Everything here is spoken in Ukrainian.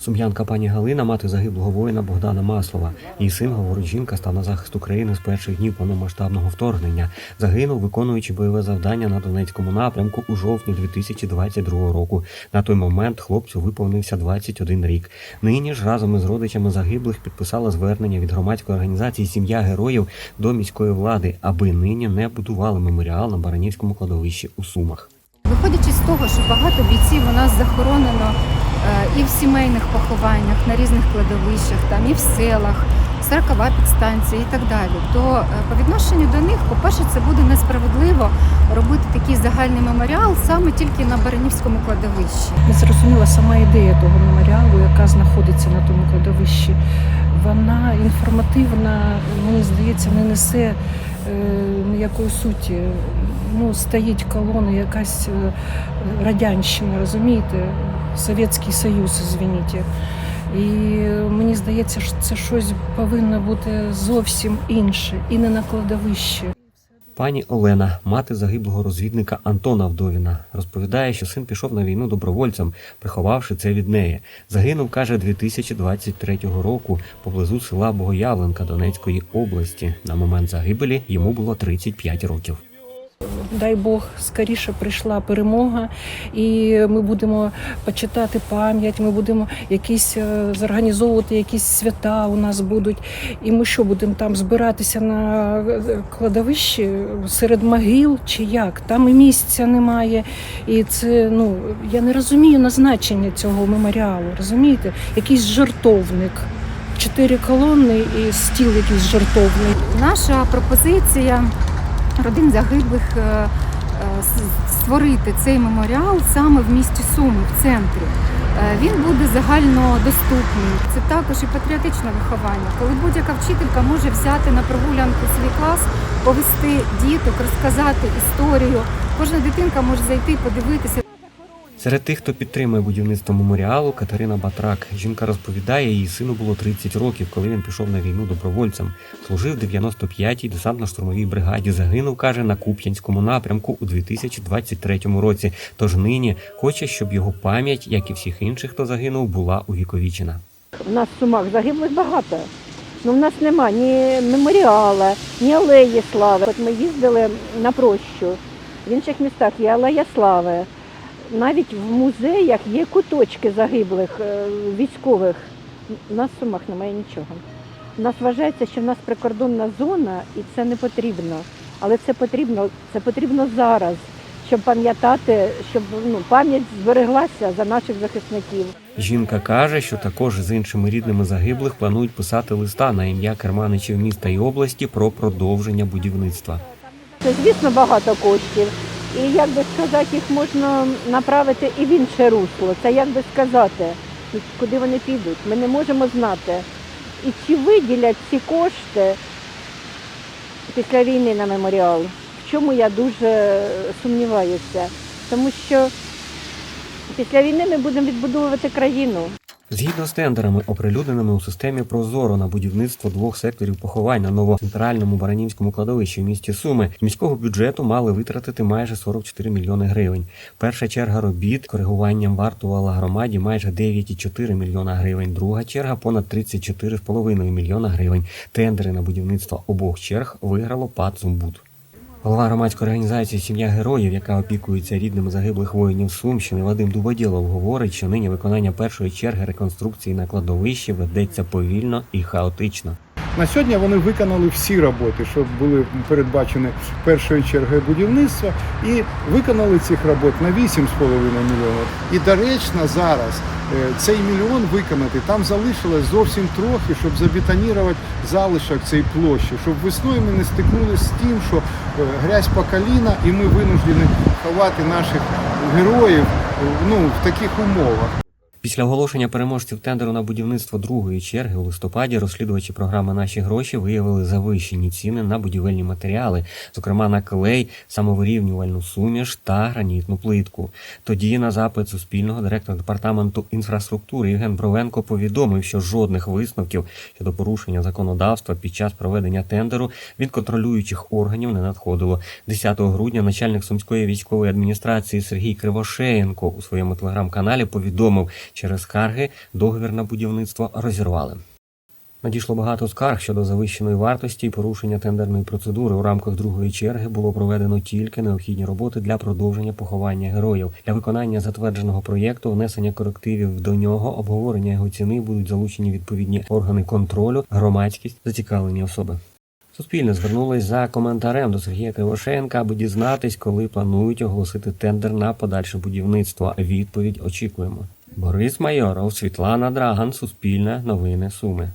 Сум'янка пані Галина, мати загиблого воїна Богдана Маслова. Її син, говорить жінка, став на захист України з перших днів повномасштабного вторгнення. Загинув, виконуючи бойове завдання на Донецькому напрямку у жовтні 2022 року. На той момент хлопцю виповнився 21 рік. Нині ж разом із родичами загиблих підписала звернення від громадської організації Сім'я героїв до міської влади, аби нині не будували меморіал на Баранівському кладовищі у Сумах. Того, що багато бійців у нас захоронено е, і в сімейних похованнях, на різних кладовищах, там і в селах, сорокова підстанція і так далі, то е, по відношенню до них, по-перше, це буде несправедливо робити такий загальний меморіал саме тільки на Баранівському кладовищі. Не зрозуміла сама ідея того меморіалу, яка знаходиться на тому кладовищі. Вона інформативна, мені здається, не несе ніякої суті. Ну, стоїть колона, якась е, радянщина, розумієте? Совєтський Союз, звініть. І мені здається, що це щось повинно бути зовсім інше і не на кладовищі. Пані Олена, мати загиблого розвідника Антона Вдовіна, розповідає, що син пішов на війну добровольцем, приховавши це від неї. Загинув, каже, 2023 року поблизу села Богоявленка Донецької області. На момент загибелі йому було 35 років. Дай Бог, скоріше прийшла перемога, і ми будемо почитати пам'ять. Ми будемо якісь е, зорганізовувати якісь свята. У нас будуть. І ми що будемо там збиратися на е, кладовищі серед могил чи як? Там і місця немає. І це ну я не розумію назначення цього меморіалу. Розумієте, якийсь жартовник. Чотири колони і стіл якийсь жартовний. Наша пропозиція родин загиблих е, е, створити цей меморіал саме в місті Суми, в центрі. Е, Він буде загальнодоступний. Це також і патріотичне виховання, коли будь-яка вчителька може взяти на прогулянку свій клас, повести діток, розказати історію. Кожна дитинка може зайти, подивитися. Серед тих, хто підтримує будівництво меморіалу, Катерина Батрак. Жінка розповідає, її сину було 30 років, коли він пішов на війну добровольцем. Служив в 95-й десантно-штурмовій бригаді. Загинув, каже, на Куп'янському напрямку у 2023 році. Тож нині хоче, щоб його пам'ять, як і всіх інших, хто загинув, була увіковічена. У нас в Сумах загиблих багато. Ну, в нас нема ні меморіала, ні алеї слави. От ми їздили на прощу. В інших містах є алея слави. Навіть в музеях є куточки загиблих е, військових. У нас в Сумах немає нічого. У нас вважається, що в нас прикордонна зона і це не потрібно. Але це потрібно, це потрібно зараз, щоб пам'ятати, щоб ну, пам'ять збереглася за наших захисників. Жінка каже, що також з іншими рідними загиблих планують писати листа на ім'я керманичів міста і області про продовження будівництва. Це, звісно, багато коштів. І як би сказати, їх можна направити і в інше русло. Це як би сказати, куди вони підуть. Ми не можемо знати. І чи виділять ці кошти після війни на меморіал, в чому я дуже сумніваюся. Тому що після війни ми будемо відбудовувати країну. Згідно з тендерами, оприлюдненими у системі Прозоро на будівництво двох секторів поховань на новоцентральному Баранівському кладовищі в місті Суми, міського бюджету мали витратити майже 44 мільйони гривень. Перша черга робіт коригуванням вартувала громаді майже 9,4 мільйона гривень. Друга черга понад 34,5 мільйона гривень. Тендери на будівництво обох черг виграло ПАД «Зумбуд». Голова громадської організації Сім'я героїв, яка опікується рідними загиблих воїнів Сумщини, Вадим Дубодєлов, говорить, що нині виконання першої черги реконструкції на кладовищі ведеться повільно і хаотично. На сьогодні вони виконали всі роботи, що були передбачені першою чергою будівництва, і виконали цих робот на 8,5 мільйонів. І доречно зараз е, цей мільйон виконати. Там залишилось зовсім трохи, щоб забетонувати залишок цієї площі, щоб весною ми не стикнулися з тим, що е, грязь по коліна, і ми винуждені ховати наших героїв е, ну, в таких умовах. Після оголошення переможців тендеру на будівництво другої черги у листопаді розслідувачі програми Наші гроші виявили завищені ціни на будівельні матеріали, зокрема на клей, самовирівнювальну суміш та гранітну плитку. Тоді на запит Суспільного директор департаменту інфраструктури Євген Бровенко повідомив, що жодних висновків щодо порушення законодавства під час проведення тендеру від контролюючих органів не надходило. 10 грудня начальник сумської військової адміністрації Сергій Кривошеєнко у своєму телеграм-каналі повідомив, Через скарги договір на будівництво розірвали. Надійшло багато скарг щодо завищеної вартості і порушення тендерної процедури. У рамках другої черги було проведено тільки необхідні роботи для продовження поховання героїв. Для виконання затвердженого проєкту, внесення корективів до нього, обговорення його ціни будуть залучені відповідні органи контролю, громадськість, зацікавлені особи. Суспільне звернулось за коментарем до Сергія Кривошенка, аби дізнатись, коли планують оголосити тендер на подальше будівництво. Відповідь очікуємо. Борис Майоров, Світлана Драган, Суспільне, Новини Суми.